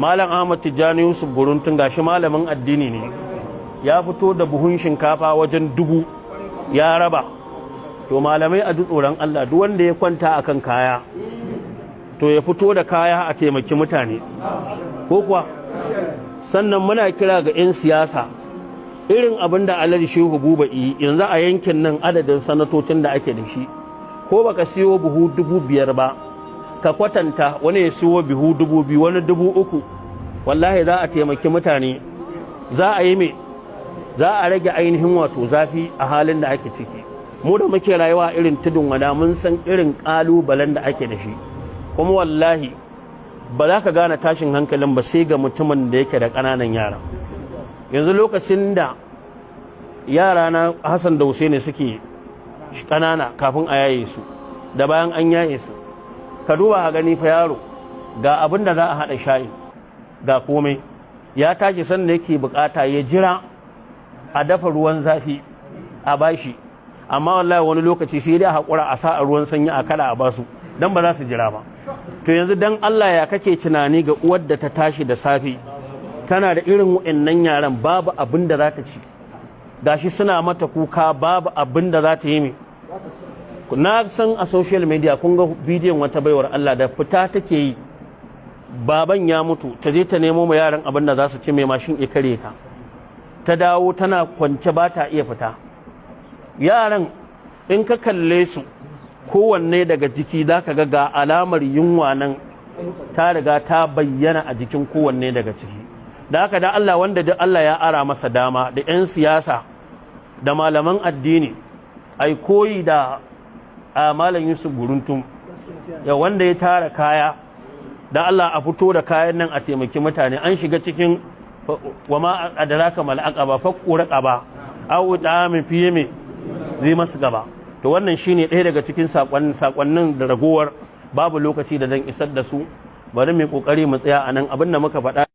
malam ahmad tijjani yusuf buruntun gashi malamin addini ne. Ya fito da buhun shinkafa wajen dubu ya raba. To malamai a tsoron allah duk wanda ya kwanta akan kaya to ya fito da kaya a taimaki mutane. Ko kuwa? Sannan muna kira ga 'yan siyasa irin abin da alhaji shehu buba yi yanzu a yankin nan adadin sanatocin da ake da shi. Ko baka siyo buhu dubu biyar ba ka kwatanta wani ya siyo buhu dubu biyu wani dubu uku. Wallahi za a taimaki mutane. Za a yi mai za a rage ainihin wato zafi a halin da ake ciki. Mu da muke rayuwa irin tudun wada mun san irin kalubalen da ake da shi. Kuma wallahi ba za ka gane tashin hankalin ba sai ga mutumin da yake da ƙananan yara. Yanzu lokacin da yara na hassan da ne suke ƙanana kafin a yaye su da bayan an yaye su ka duba a gani fa yaro ga abin da za a haɗa shayi ga komai. Ya tashi sanda yake buƙata ya jira a dafa ruwan zafi a bashi. Amma wallahi wani lokaci sai dai haƙura a sa a ruwan sanyi a kada a ba su dan ba za su jira ba. To yanzu dan Allah ya kake tunani ga uwar da ta tashi da safe tana da irin wa'annan yaran babu abin da za ta ci. Gashi suna mata kuka babu abin da za ta yi mai na san a social media kun ga bidiyon wata baiwar Allah da fita take yi. Baban ya mutu ta je ta nemo ma yaran abin da za su ci mai mashin ya kare ta. Ta dawo tana kwance ba ta iya fita. Yaran in ka kalle su kowanne daga jiki za ka ga ga alamar yunwa nan ta riga ta bayyana a jikin kowanne daga ciki. Da haka da Allah wanda duk Allah ya ara masa dama da 'yan siyasa da malaman addini ai koyi da a malam Yusuf Guruntum. Ya wanda ya tara kaya. Da Allah a fito da kayan nan a taimaki mutane. An shiga cikin wa ma adraka mal aqaba faqu raqaba. Aw ta'amin fiye me zai masu gaba. To wannan shine ɗaya daga cikin sakonnin da ragowar babu lokaci da zan isar da su. Bari mu ƙoƙari mu tsaya a nan abin da muka faɗa